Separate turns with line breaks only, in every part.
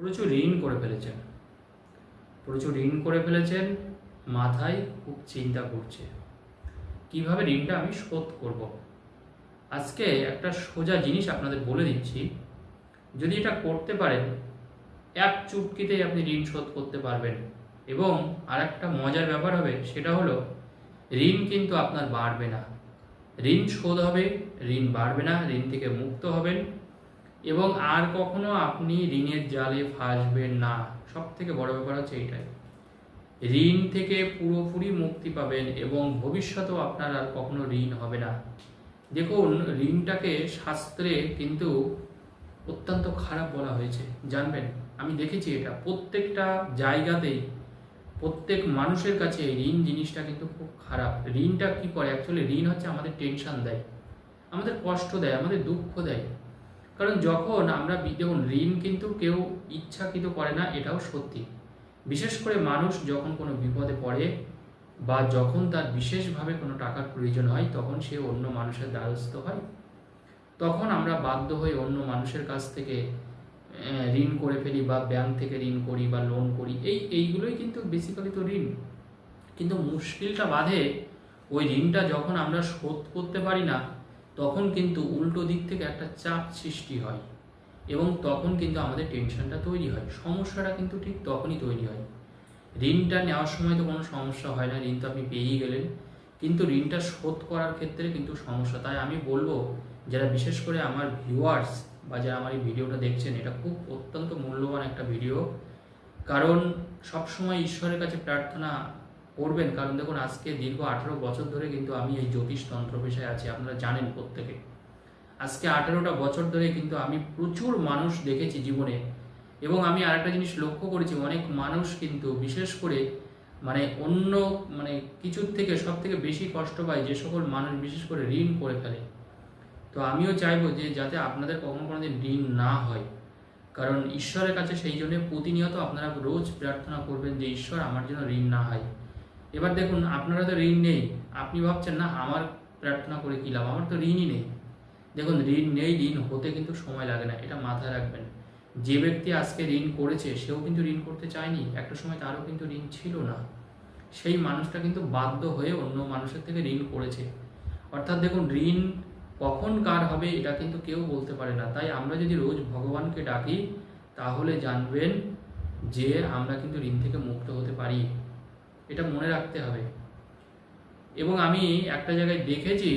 প্রচুর ঋণ করে ফেলেছেন। প্রচুর ঋণ করে ফেলেছেন, মাথায় খুব চিন্তা করছে। কীভাবে ঋণটা আমি শোধ করব? আজকে একটা সোজা জিনিস আপনাদের বলে দিচ্ছি। যদি এটা করতে পারেন, এক চুটকিতেই আপনি ঋণ শোধ করতে পারবেন। এবং আর একটা মজার ব্যাপার হবে, সেটা হলো, ঋণ কিন্তু আপনার বাড়বে না। ঋণ শোধ হবে, ঋণ বাড়বে না, ঋণ থেকে মুক্ত হবেন। এবং আর কখনো আপনি ঋণের জালে ফাঁসবেন না। সব থেকে বড় ব্যাপার হচ্ছে এইটাই। ঋণ থেকে পুরোপুরি মুক্তি পাবেন এবং ভবিষ্যতেও আপনার আর কখনো ঋণ হবে না। দেখুন, ঋণটাকে শাস্ত্রে কিন্তু অত্যন্ত খারাপ বলা হয়েছে। জানবেন? আমি দেখেছি এটা। প্রত্যেকটা জায়গাতেই, প্রত্যেক মানুষের কাছে ঋণ জিনিসটা কিন্তু খুব খারাপ। ঋণটা কি করে? অ্যাকচুয়ালি ঋণ হচ্ছে আমাদের টেনশন দেয়। আমাদের কষ্ট দেয়, আমাদের দুঃখ দেয়। কারণ যখন আমরা দেখুন ঋণ কিন্তু কেউ ইচ্ছাকৃত করে না, এটাও সত্যি। বিশেষ করে মানুষ যখন কোনো বিপদে পড়ে বা যখন তার বিশেষভাবে কোনো টাকার প্রয়োজন হয়, তখন সে অন্য মানুষের দ্বারস্থ হয়। তখন আমরা বাধ্য হয়ে অন্য মানুষের কাছ থেকে ঋণ করে ফেলি বা ব্যাংক থেকে ঋণ করি বা লোন করি। এই, এইগুলোই কিন্তু বেসিক্যালি তো ঋণ। কিন্তু মুশকিলটা বাধে ওই ঋণটা যখন আমরা শোধ করতে পারি না তখন কিন্তু উল্টো দিক থেকে একটা চাপ সৃষ্টি হয় এবং তখন কিন্তু আমাদের টেনশনটা তৈরি হয়। সমস্যাটা কিন্তু ঠিক তখনই তৈরি হয়। ঋণটা নেওয়ার সময় তো কোনো সমস্যা হয় না, ঋণ তো আপনি পেয়েই গেলেন। কিন্তু ঋণটা শোধ করার ক্ষেত্রে কিন্তু সমস্যা। তাই আমি বলব, যারা বিশেষ করে আমার ভিউয়ার্স বা যারা আমার এই ভিডিওটা দেখছেন, এটা খুব অত্যন্ত মূল্যবান একটা ভিডিও। কারণ সবসময় ঈশ্বরের কাছে প্রার্থনা করবেন। কারণ দেখুন, আজকে দীর্ঘ আঠেরো বছর ধরে কিন্তু আমি এই জ্যোতিষ তন্ত্র পেশায় আছি, আপনারা জানেন প্রত্যেকে। আজকে আঠেরোটা বছর ধরে কিন্তু আমি প্রচুর মানুষ দেখেছি জীবনে এবং আমি আরেকটা জিনিস লক্ষ্য করেছি, অনেক মানুষ কিন্তু বিশেষ করে মানে অন্য মানে কিছুর থেকে সব থেকে বেশি কষ্ট পায় যে সকল মানুষ বিশেষ করে ঋণ করে ফেলে। তো আমিও চাইব যে যাতে আপনাদের কখনো কোনো দিন ঋণ না হয়। কারণ ঈশ্বরের কাছে সেই জন্য প্রতিনিয়ত আপনারা রোজ প্রার্থনা করবেন যে, ঈশ্বর, আমার জন্য ঋণ না হয়। এবার দেখুন, আপনারা তো ঋণ নেই। আপনি ভাবছেন, না, আমার প্রার্থনা করে কী লাভ? আমার তো ঋণই নেই। দেখুন, ঋণ নেই, ঋণ হতে কিন্তু সময় লাগে না, এটা মাথায় রাখবেন। যে ব্যক্তি আজকে ঋণ করেছে, সেও কিন্তু ঋণ করতে চায়নি। একটা সময় তারও কিন্তু ঋণ ছিল না। সেই মানুষটা কিন্তু বাধ্য হয়ে অন্য মানুষের থেকে ঋণ করেছে। অর্থাৎ দেখুন, ঋণ কখন কার হবে, এটা কিন্তু কেউ বলতে পারে না। তাই আমরা যদি রোজ ভগবানকে ডাকি, তাহলে জানবেন যে আমরা কিন্তু ঋণ থেকে মুক্ত হতে পারি। এটা মনে রাখতে হবে। এবং আমি একটা জায়গায় দেখেছি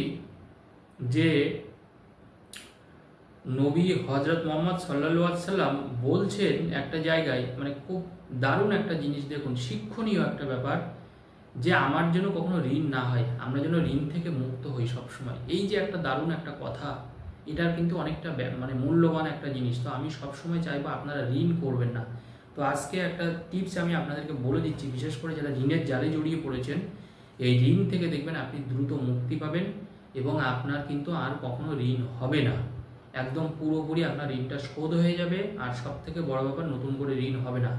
যে নবী হজরত মোহাম্মদ সাল্লা সাল্লাম বলছেন একটা জায়গায় মানে খুব দারুণ একটা জিনিস দেখুন, শিক্ষণীয় একটা ব্যাপার যে আমার জন্য কখনো ঋণ না হয়, আমরা যেন ঋণ থেকে মুক্ত হই সবসময়। এই যে একটা দারুণ একটা কথা, এটার কিন্তু অনেকটা মানে মূল্যবান একটা জিনিস। তো আমি সবসময় চাইব আপনারা ঋণ করবেন না। তো আজকে একটা টিপস আমি আপনাদেরকে বলে দিচ্ছি, বিশেষ করে যারা ঋণের জালে জড়িয়ে পড়েছেন, এই ঋণ থেকে দেখবেন আপনি দ্রুত মুক্তি পাবেন এবং আপনার কিন্তু আর কখনো ঋণ হবে না। একদম পুরোপুরি আপনার ঋণটা শোধ হয়ে যাবে, আর সব থেকে বড় ব্যাপার নতুন করে ঋণ হবে না।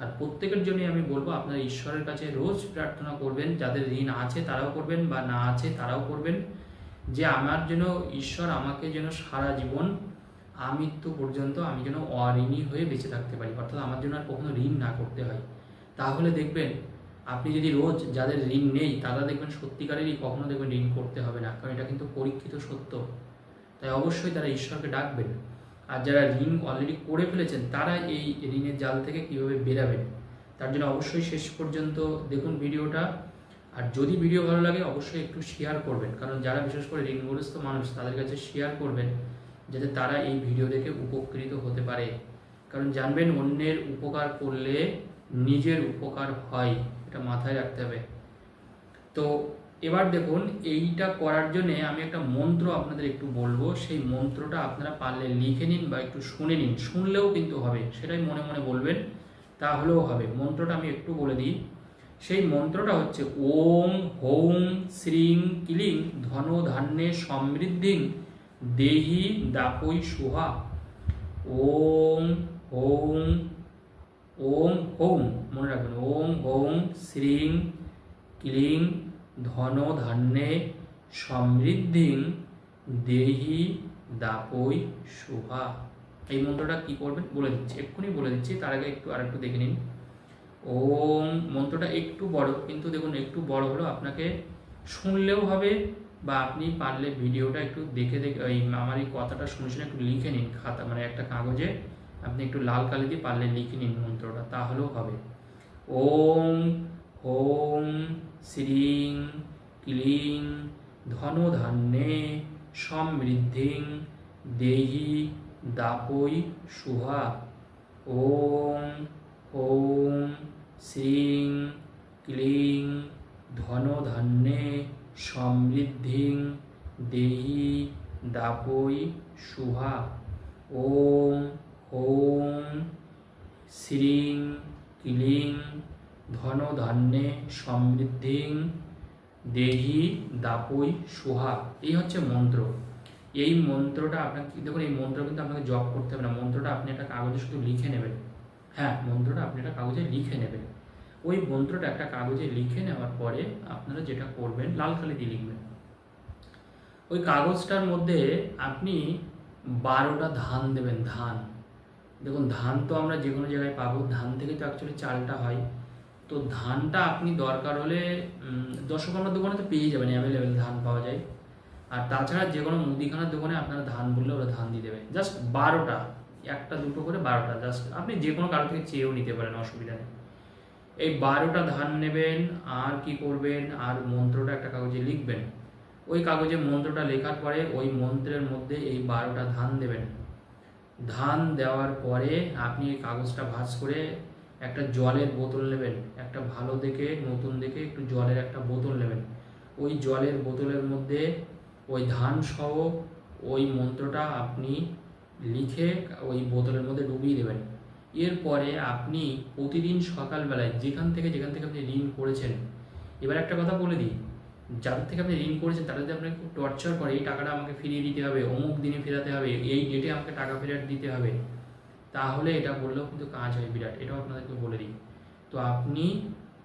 আর প্রত্যেকের জন্যই আমি বলব, আপনার ঈশ্বরের কাছে রোজ প্রার্থনা করবেন, যাদের ঋণ আছে তারাও করবেন, বা না আছে তারাও করবেন, যে আমার যেন ঈশ্বর আমাকে যেন সারা জীবন আমৃত্যু পর্যন্ত আমি যেন অঋণী হয়ে বেঁচে থাকতে পারি, অর্থাৎ আমার জন্য আর কখনো ঋণ না করতে হয়। তাহলে দেখবেন, আপনি যদি রোজ যাদের ঋণ নেই, তারা দেখবেন সত্যিকারেরই কখনো দেখবেন ঋণ করতে হবে না, কারণ এটা কিন্তু পরীক্ষিত সত্য। তাই অবশ্যই তারা ঈশ্বরকে ডাকবেন। আর যারা ঋণ অলরেডি করে ফেলেছেন, তারা এই ঋণের জাল থেকে কীভাবে বেরাবেন? তার জন্য অবশ্যই শেষ পর্যন্ত দেখুন ভিডিওটা। আর যদি ভিডিও ভালো লাগে, অবশ্যই একটু শেয়ার করবেন, কারণ যারা বিশেষ করে ঋণগ্রস্ত মানুষ, তাদের কাছে শেয়ার করবেন। যাতে তারা এই ভিডিও দেখে উপকৃত হতে পারে। কারণ জানবেন, অন্যের উপকার করলে নিজের উপকার হয়, এটা মাথায় রাখতে হবে। তো এবার দেখুন, এইটা করার জন্যে আমি একটা মন্ত্র আপনাদের একটু বলব। সেই মন্ত্রটা আপনারা পারলে লিখে নিন বা একটু শুনে নিন। শুনলেও কিন্তু হবে, সেটাই মনে মনে বলবেন তাহলেও হবে। মন্ত্রটা আমি একটু বলে দিই। সেই মন্ত্রটা হচ্ছে, ওম হৌম শ্রীং ক্লিং ধন ধান্যে সমৃদ্ধিং দেহি দাপই সুহা। ওম ওম ওম, হোম। মনে রাখবেন, ওম ওম শ্রীং, ক্লিং ধন ধান্যে সমৃদ্ধিং, দেহি দাপই শুভা এই মন্ত্রটা কি করবেন? বলে দিচ্ছি, এক্ষুনি বলে দিচ্ছি, তার আগে একটু আর একটু দেখে নিন। ওম, মন্ত্রটা একটু বড়, কিন্তু দেখুন একটু বড় হলো আপনাকে শুনলেও হবে বা আপনি পারলে ভিডিওটা একটু দেখে দেখে, ওই আমার এই কথাটা শুনে শুনে একটু লিখে নিন খাতা মানে একটা কাগজে আপনি একটু লাল কালি দিয়ে পারলে লিখে নিন মন্ত্রটা, তাহলেও হবে। ওম ওম শ্রীং, ক্লিং, ধনধান্যে সমৃদ্ধিং, দেহি দাপই শুভা। ওম ওম শ্রীং, ক্লিং, ধনধান্যে সমৃদ্ধিং দেহি দাপই শুভা ওম ওম, শ্রীং, ক্লিং, ধনধান্যে সমৃদ্ধিং দেহি দাপই সুহা। এই হচ্ছে মন্ত্র। এই মন্ত্রটা আপনাকে দেখুন, এই মন্ত্র কিন্তু আপনাকে জপ করতে হবে না। মন্ত্রটা আপনি একটা কাগজে শুধু লিখে নেবেন। হ্যাঁ মন্ত্রটা আপনি একটা কাগজে লিখে নেবেন। ওই মন্ত্রটা একটা কাগজে লিখে নেওয়ার পরে আপনারা যেটা করবেন, লাল কালি দিয়ে লিখবেন। ওই কাগজটার মধ্যে আপনি বারোটা ধান দেবেন, ধান। দেখুন, ধান তো আমরা যে কোনো জায়গায় পাবো, ধান থেকে তো অ্যাকচুয়ালি চালটা হয়। তো ধানটা আপনি দরকার হলে দশকর্মার দোকানে তো পেয়ে যাবেন অ্যাভেলেবেল ধান পাওয়া যায়। আর তাছাড়া যে কোনো মুদিখানার দোকানে আপনারা ধান বললে ওরা ধান দিয়ে দেবে। জাস্ট বারোটা, একটা দুটো করে বারোটা জাস্ট আপনি যে কোনো কারও থেকে চেয়েও নিতে পারেন, অসুবিধা নেই। এই বারোটা ধান নেবেন, আর কি করবেন, আর মন্ত্রটা একটা কাগজে লিখবেন। ওই কাগজে মন্ত্রটা লেখার পরে ওই মন্ত্রের মধ্যে এই বারোটা ধান দেবেন। ধান দেওয়ার পরে আপনি এই কাগজটা ভাঁজ করে একটা জলের বোতল নেবেন। একটা ভালো দেখে, নতুন দেখে একটু জলের একটা বোতল নেবেন। ওই জলের বোতলের মধ্যে ওই ধান সহ ওই মন্ত্রটা আপনি লিখে ওই বোতলের মধ্যে ডুবিয়ে দেবেন। এরপরে আপনি প্রতিদিন সকালবেলায় যেখান থেকে যেখান থেকে আপনি ঋণ করেছেন, এবার একটা কথা বলে দিই, যাদের থেকে আপনি ঋণ করেছেন, তারা যদি আপনাকে খুব টর্চার করে, এই টাকাটা আমাকে ফিরিয়ে দিতে হবে, অমুক দিনে ফেরাতে হবে, এই ডেটে আমাকে টাকা ফেরত দিতে হবে, তাহলে এটা বললেও কিন্তু কাজ হয় বিরাট। এটাও আপনাদেরকে বলে দিই। তো আপনি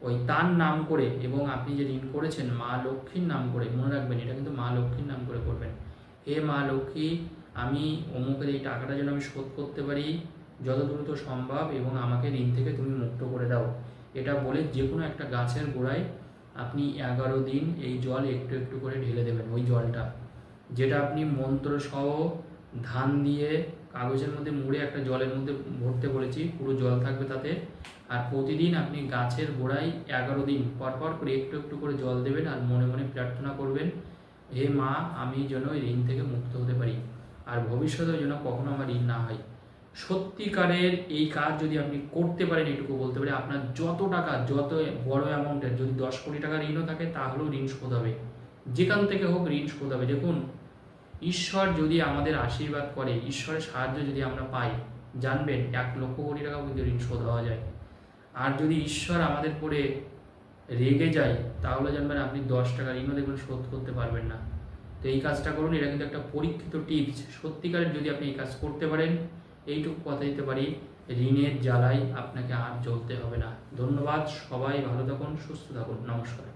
ওই তার নাম করে এবং আপনি যে ঋণ করেছেন, মা লক্ষ্মীর নাম করে, মনে রাখবেন, এটা কিন্তু মা লক্ষ্মীর নাম করে করবেন। হে মা লক্ষ্মী, আমি অমুকের এই টাকাটা যেন আমি শোধ করতে পারি যত দ্রুত সম্ভব এবং আমাকে ঋণ থেকে তুমি মুক্ত করে দাও। এটা বলে যে কোনো একটা গাছের গোড়ায় আপনি এগারো দিন এই জল একটু একটু করে ঢেলে দেবেন, ওই জলটা। যেটা আপনি মন্ত্র সহ ধান দিয়ে কাগজের মধ্যে মুড়ে একটা জলের মধ্যে ভরতে বলেছি, পুরো জল থাকবে তাতে। আর প্রতিদিন আপনি গাছের গোড়ায় এগারো দিন পরপর করে একটু একটু করে জল দেবেন আর মনে মনে প্রার্থনা করবেন, হে মা, আমি যেন ঋণ থেকে মুক্ত হতে পারি। আর ভবিষ্যতেও যেন কখনো আমার ঋণ না হয়। সত্যিকারের এই কাজ যদি আপনি করতে পারেন এটুকু বলতে পারি, আপনার যত টাকা, যত বড় অ্যামাউন্টের যদি দশ কোটি টাকা ঋণও থাকে, তাহলেও ঋণ শোধ হবে। যেখান থেকে হোক ঋণ শোধ হবে। দেখুন, ঈশ্বর যদি আমাদের আশীর্বাদ করে, ঈশ্বরের সাহায্য যদি আমরা পাই, জানবেন এক লক্ষ কোটি টাকাও কিন্তু ঋণ শোধ হওয়া যায়। আর যদি ঈশ্বর আমাদের পরে রেগে যায়, তাহলে জানবেন আপনি দশ টাকা ঋণও দেখবেন শোধ করতে পারবেন না। তো এই কাজটা করুন, এটা কিন্তু একটা পরীক্ষিত টিপস সত্যিকারের যদি আপনি এই কাজ করতে পারেন এইটুকু কথা দিতে পারি, ঋণের জ্বালায় আপনাকে আর জ্বলতে হবে না। ধন্যবাদ সবাই, ভালো থাকুন, সুস্থ থাকুন। নমস্কার।